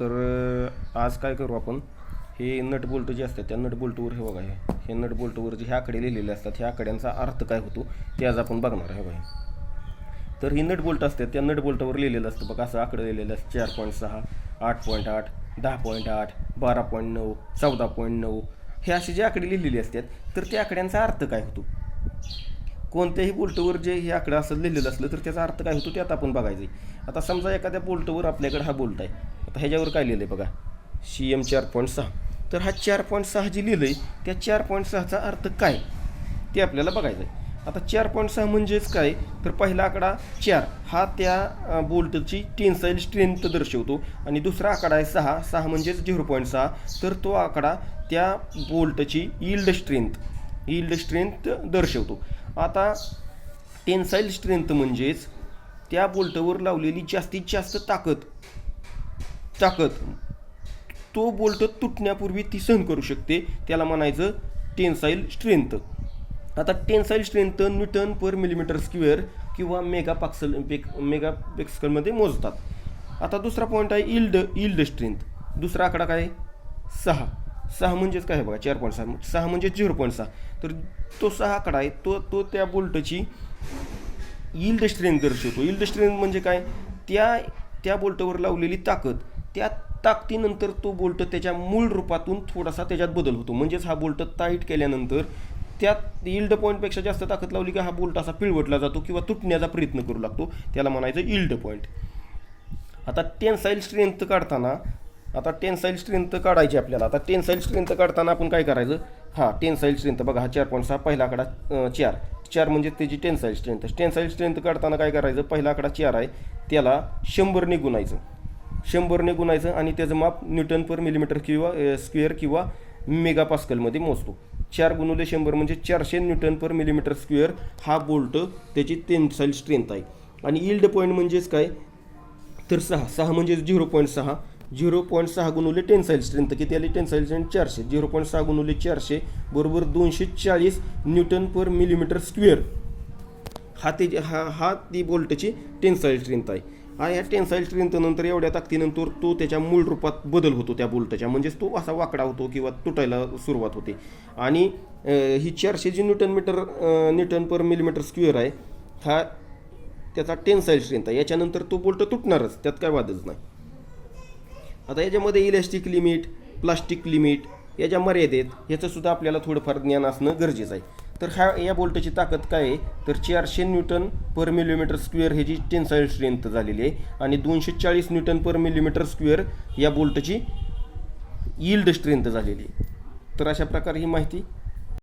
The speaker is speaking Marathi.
तर आज काय करू आपण? हे नट बोल्ट जे असतात त्या नट बोल्टवर हे बघा हे हे नट बोल्टवर जे ह्या आकडे लिहिलेले असतात ह्या आकड्यांचा अर्थ काय होतो? ते आज आपण बघणार आहे बघा. तर ही नट बोल्ट असतात त्या नट बोल्टवर लिहिलेलं असतं बघा असं आकडं लिहिलेलं असतं चार पॉईंट सहा आठ पॉईंट आठ दहा पॉईंट आठ बारा पॉईंट नऊ चौदा पॉईंट नऊ. हे असे जे आकडे लिहिलेले असतात तर त्या आकड्यांचा अर्थ काय होतो? कोणत्याही बोल्टवर जे हे आकडं असं लिहिलेलं असलं तर त्याचा अर्थ काय होतो? ते आता आपण बघायचं आहे आता समजा एखाद्या बोल्टवर आपल्याकडे हा बोल्ट आहे. आता ह्याच्यावर काय लिहिलं आहे बघा? सी एम चार पॉईंट सहा. तर हा चार पॉईंट सहा जे लिहिलं आहे त्या चार पॉईंट सहाचा अर्थ काय? ते आपल्याला बघायचं आहे आता चार पॉईंट सहा म्हणजेच काय? तर पहिला आकडा चार. हा त्या बोल्टची टेन्साईल स्ट्रेंथ दर्शवतो. आणि दुसरा आकडा आहे सहा. सहा म्हणजेच झिरो पॉईंट सहा. तर तो आकडा त्या बोल्टची यील्ड स्ट्रेंथ ईल्ड स्ट्रेंथ दर्शवतो. आता टेन्साईल स्ट्रेंथ म्हणजेच त्या बोल्टवर लावलेली जास्तीत जास्त ताकद ताकद. तो बोल्ट तुटण्यापूर्वी ती सहन करू शकते. त्याला म्हणायचं टेन्साईल स्ट्रेंथ आता tensile strength newton per millimetre square किंवा मेगा पाक्सल पेक मेगा पेक्सकलमध्ये मोजतात. आता दुसरा पॉईंट आहे इल्ड इल्ड स्ट्रेंथ दुसरा आकडा काय? सहा. सहा म्हणजेच काय? आहे बघा चार पॉईंट सहा. सहा म्हणजे झिरो पॉईंट सहा. तर तो सहा आकडा आहे. तो तो त्या बोल्टची यील्ड स्ट्रेंथ दर्शवतो इल्ड स्ट्रेंथ म्हणजे काय? त्या त्या बोल्टवर लावलेली ताकद. त्या ताकदीनंतर तो बोल्ट त्याच्या मूळ रूपातून थोडासा त्याच्यात बदल होतो. म्हणजेच हा बोल्ट टाईट केल्यानंतर त्यात इल्ड पॉईंटपेक्षा जास्त ताकद लावली की हा बोल्ट असा पिळवटला जातो किंवा तुटण्याचा प्रयत्न करू लागतो. त्याला म्हणायचं इल्ड पॉईंट आता टेन्साईल स्ट्रेंथ काढताना आता टेन्साईल स्ट्रेंथ काढायची आपल्याला. आता टेन्साईल स्ट्रेंथ काढताना आपण काय करायचं? हां टेन्साईल स्ट्रेंथ बघा हा चार पॉईंट सहा पहिला आकडा चार. चार म्हणजे त्याची टेन्साईल स्ट्रेंथ टेन्साईल स्ट्रेंथ काढताना काय करायचं? पहिला आकडा चार आहे. त्याला शंभरने गुणायचं. शंभरने गुणायचं आणि त्याचं माप न्यूटन पर मिलीमीटर किंवा स्क्वेअर किंवा मेगापास्कलमध्ये मोजतो. चार गुणुले शंभर म्हणजे चारशे न्यूटन पर मिलीमीटर स्क्वेअर हा बोल्ट त्याची टेन्साईल स्ट्रेंथ आहे. आणि इल्ड पॉईंट म्हणजेच काय? तर सहा. सहा म्हणजे झिरो पॉईंट सहा. झिरो पॉईंट सहा गुणवले टेन्साईल स्ट्रेंथ किती आली? टेन्साईल स्ट्रेंथ चारशे. झिरो पॉईंट सहा गुणवले चारशे बरोबर दोनशे चाळीस न्यूटन पर मिलीमीटर स्क्वेअर हा ते हा हा ती बोल्टची टेन्साईल स्ट्रेंथ आहे. हा या टेन्साईल स्ट्रेंथनंतर एवढ्या ताकदीनंतर तो त्याच्या मूळ रूपात बदल होतो त्या बोल्टच्या. म्हणजेच तो असा वाकडा होतो किंवा तुटायला सुरुवात होते. आणि ही चारशे जी newton metre newton per millimetre square आहे. हा त्याचा टेन्साईल स्ट्रेंथ आहे. याच्यानंतर तो बोल्ट तुटणारच. त्यात काय वादच नाही. आता याच्यामध्ये इलॅस्टिक लिमिट प्लास्टिक लिमिट याच्या मर्यादेत याचंसुद्धा आपल्याला थोडंफार ज्ञान असणं गरजेचं आहे. तर ह्या या बोल्टची ताकद काय आहे? तर चारशे न्यूटन पर मिलीमीटर स्क्वेअर ह्याची टेन्साईल स्ट्रेंथ झालेली आहे. आणि दोनशे चाळीस न्यूटन पर मिलीमीटर स्क्वेअर या बोल्टची यील्ड स्ट्रेंथ झालेली आहे. तर अशा प्रकारे ही माहिती